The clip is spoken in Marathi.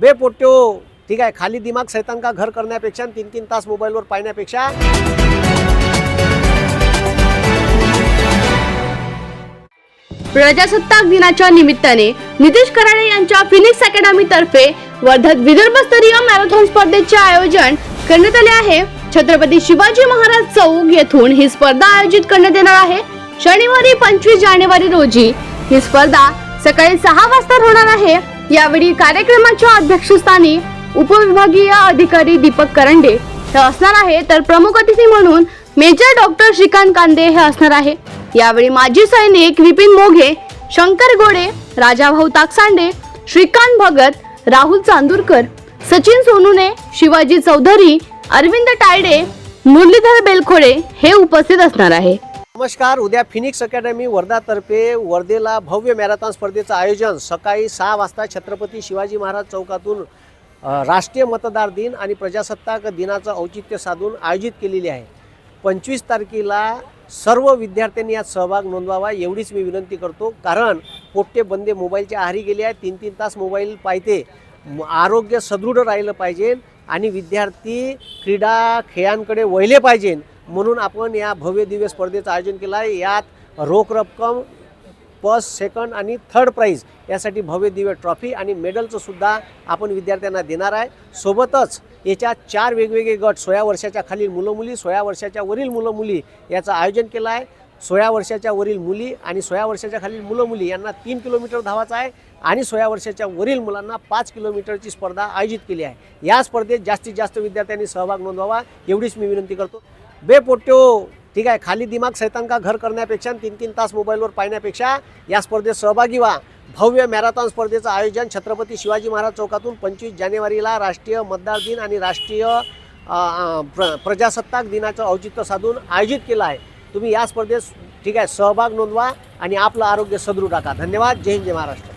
बेपोट्यो. ठीक आहे खाली दिमाग सैतान का घर करण्यापेक्षा तीन तीन तास मोबाईलवर पाहण्यापेक्षा. प्रजासत्ताक दिनाच्या निमित्ताने नितीश कराडे यांच्या फिनिक्स अकॅडमी तर्फे वर्ध्यात विदर्भस्तरीय मॅरेथॉन स्पर्धेचे आयोजन करण्यात आले आहे. छत्रपती शिवाजी महाराज चौक येथून ही स्पर्धा आयोजित करण्यात येणार आहे. शनिवारी पंचवीस जानेवारी रोजी ही स्पर्धा सकाळी सहा वाजता होणार आहे. यावेळी कार्यक्रमाच्या अध्यक्षस्थानी उपविभागीय अधिकारी दीपक करंडे हे असणार आहे. तर प्रमुख अतिथी म्हणून मेजर डॉक्टर श्रीकांत कांदे हे असणार आहे. यावेळी माजी सैनिक विपिन मोघे शंकर गोडे राजाभाऊ ताकसांडे श्रीकांत भगत राहुल चांदूरकर सचिन सोनुने शिवाजी चौधरी अरविंद टायडे मुरलीधर बेलखोडे हे उपस्थित असणार आहे. नमस्कार उद्या फिनिक्स अकॅडमी वर्धातर्फे वर्धेला भव्य मॅरेथॉन स्पर्धेचं आयोजन. सकाळी सहा वाजता छत्रपती शिवाजी महाराज चौकातून राष्ट्रीय मतदार दिन आणि प्रजासत्ताक दिनाचं औचित्य साधून आयोजित केलेली आहे. पंचवीस तारखेला सर्व विद्यार्थ्यांनी यात सहभाग नोंदवावा एवढीच मी विनंती करतो. कारण पोट्टे बंदे मोबाईलच्या आहारी गेले आहेत तीन तीन तास मोबाईल पाहिते आरोग्य सदृढ राहिलं पाहिजे आणि विद्यार्थी क्रीडा खेळांकडे वळले पाहिजे. म्हणून आपण या भव्य दिव्य स्पर्धेचं आयोजन केलं आहे. यात रोख रक्कम फर्स्ट सेकंड आणि थर्ड प्राईज यासाठी भव्य दिव्य ट्रॉफी आणि मेडलचं सुद्धा आपण विद्यार्थ्यांना देणार आहे. सोबतच याच्या चार वेगवेगळे गट सोळा वर्षाच्या खालील मुलं मुली सोळा वर्षाच्या वरील मुलं मुली याचं आयोजन केलं आहे. सोळा वर्षाच्या वरील मुली आणि सोळा वर्षाच्या खालील मुलं मुली यांना तीन किलोमीटर धावायचं आहे आणि सोळा वर्षाच्या वरील मुलांना पाच किलोमीटरची स्पर्धा आयोजित केली आहे. या स्पर्धेत जास्तीत जास्त विद्यार्थ्यांनी सहभाग नोंदवावा एवढीच मी विनंती करतो. बेपोट्यो. ठीक आहे खाली दिमाग सैतांका घर करण्यापेक्षा तीन तीन तास मोबाईलवर पाहण्यापेक्षा या स्पर्धेत सहभागी व्हा. भव्य मॅरेथॉन स्पर्धेचं आयोजन छत्रपती शिवाजी महाराज चौकातून पंचवीस जानेवारीला राष्ट्रीय मतदार दिन आणि राष्ट्रीय प्र प्रजासत्ताक दिनाचं औचित्य साधून आयोजित केलं आहे. तुम्ही या स्पर्धेत ठीक आहे सहभाग नोंदवा आणि आपलं आरोग्य सदृढ टाका धन्यवाद. जय हिंद जय महाराष्ट्र.